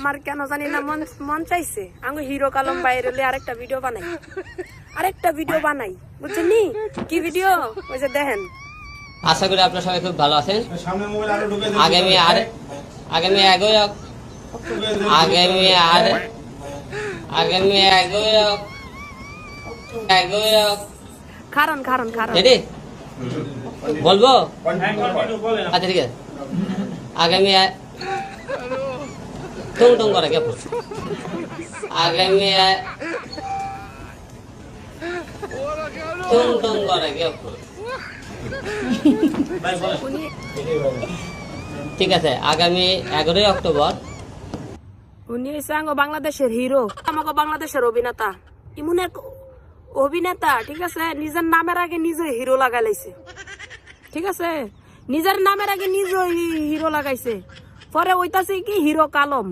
আমার কেন জানি না মন মন চাইছে। আমি হিরো কালম বাইরে আরেকটা ভিডিও বানাই। আরেকটা ভিডিও বানাই। বুঝছেন নি? কি ভিডিও ওই যে দেখেন। আশা করি আপনারা সবাই খুব ভালো আছেন। আগামী আর আগামী অক- আগামী আর আগামী এগারোই অক- কারণ কারণ কারণ রেডি? বলব? বলেন। আচ্ছা ঠিক আছে। আগামী টুং করে কে আগামী টুং টুং করে কে ঠিক আছে, আগামী এগারোই অক্টোবর। উনি আঙ্গ বাংলাদেশের হিরো আমাকে বাংলাদেশের অভিনেতা। ইমন এক অভিনেতা, ঠিক আছে? নিজের নামের আগে নিজে হিরো লাগাই লাইছে। ঠিক আছে? নিজের নামের আগে নিজে হিরো লাগাইছে। পরে ওইতাছে কি হিরো কালম।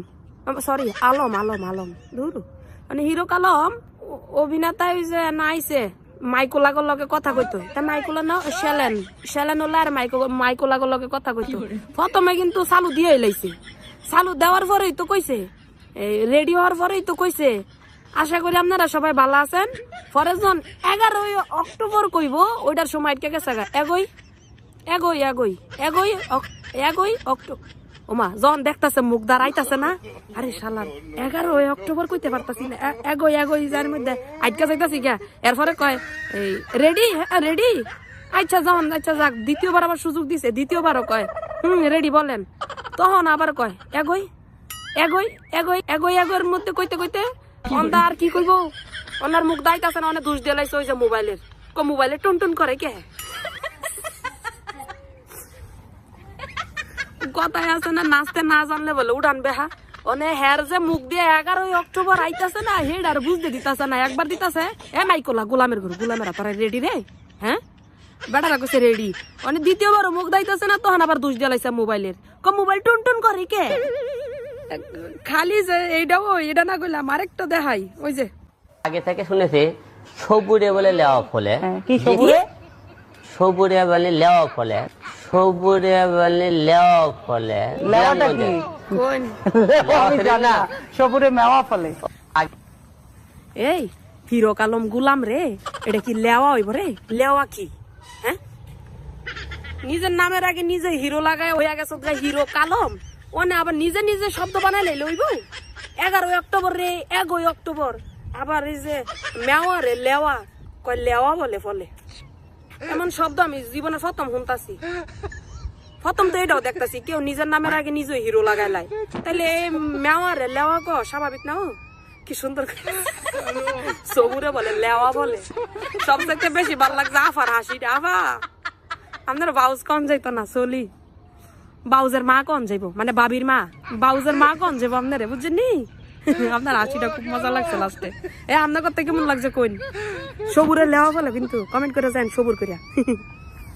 সরি আলম আলম আলম। দূর মানে হিরো কালম অভিনেতা হইছে নাইছে মাইকোলাগর লগে কথা কইতো। তা মাইকোলা না শ্যালেন শ্যালেন হলে আর মাইকো মাইকোলাগর লগে কথা কইতো। প্রথমে কিন্তু চালু দিয়ে লাইছে। চালু দেওয়ার পরেই তো কইছে। রেডি হওয়ার পরেই তো কইছে। আশা করি আপনারা সবাই ভালো আছেন। যখন এগারোই অক্টোবর কইব ওইটার সময় আটকে গেছে। এগোই এগোই এগোই এগোই এগোই অক্টোবর ওমা যখন দেখতাছে মুখ দাঁড়াইতাছে না? আরে শালার এগারোই অক্টোবর কইতে পারতাছি না। এগোই এগোই যার মধ্যে আটকা যাইতাছি গা এরপরে কয় এই রেডি? হ্যাঁ রেডি? আচ্ছা যান আচ্ছা যাক দ্বিতীয়বার আবার সুযোগ দিছে দ্বিতীয়বারও কয় হুম রেডি বলেন। তখন আবার কয় এগোই এগোই এগোই এগোই এগোর মধ্যে কইতে কইতে অন্দা আর কি কইব? ওনার মুখ দাইতাছে না অনেক দোষ দিয়ে লাইছে ওই যে মোবাইলের। কো মোবাইলে টুন টুন করে কে? কথায় আছে না নাচতে না জানলে বলে উড়ান বেহা। অনে হের যে মুখ দিয়ে এগারোই অক্টোবর আইতাছে না হেড আর বুঝতে দিতাছে না একবার দিতাছে। এ মাইকোলা গোলামের ঘর গোলামের আপনারা রেডি রে? হ্যাঁ? বেটারা কইছে রেডি অনে দ্বিতীয়বার মুখ দাইতাছে না তখন আবার দোষ দিয়ে লাইছে মোবাইলের। ক মোবাইল টুন টুন করে কে? খালি যে এইটাও এটা না কইলাম আরেকটা দেখাই ওই যে। আগে থেকে শুনেছি সবুরে বলে লেওয়া ফলে কি সবুরে? সবুরে বলে লেওয়া ফলে সবুরে বলে লেওয়া ফলে। লেওয়াটা কি? সবুরে মেওয়া ফলে। এই হিরো কালম গুলাম রে। এটা কি লেওয়া হইব রে? লেওয়া কি? হ্যাঁ? নিজের নামের আগে নিজে হিরো লাগায় হইয়া গেছে হিরো কালম। ওনে আবার নিজে নিজে শব্দ বানাই লাইলে হইব এগারোই অক্টোবর রে এগারোই অক্টোবর। আবার এই যে মেওয়া রে লেওয়া। কয় লেওয়া বলে ফলে। এমন শব্দ আমি জীবনে প্রথম শুনতাছি। প্রথম তো এটাও দেখতাছি, কেউ নিজের নামের আগে নিজে হিরো লাগাই লাই তাহলে এই মেওয়া রে লেওয়া ক, স্বাভাবিক না কি সুন্দর সবুরে বলে, লেওয়া বলে। সব থেকে বেশি ভালো লাগছে আফার হাসিটা, আফা। আপনার বাউজ কন যাইতো না, চলি। বাউজের মা কন যাইব? মানে বাবির মা। বাউজের মা কন যাইব আপনারে, বুঝছেন আপনার হাসিটা খুব মজা লাগছে লাস্টে এ। আপনার কথা কেমন লাগছে কইন? সবুরে লেওয়া বলে কিন্তু কমেন্ট করে যান সবুর করিয়া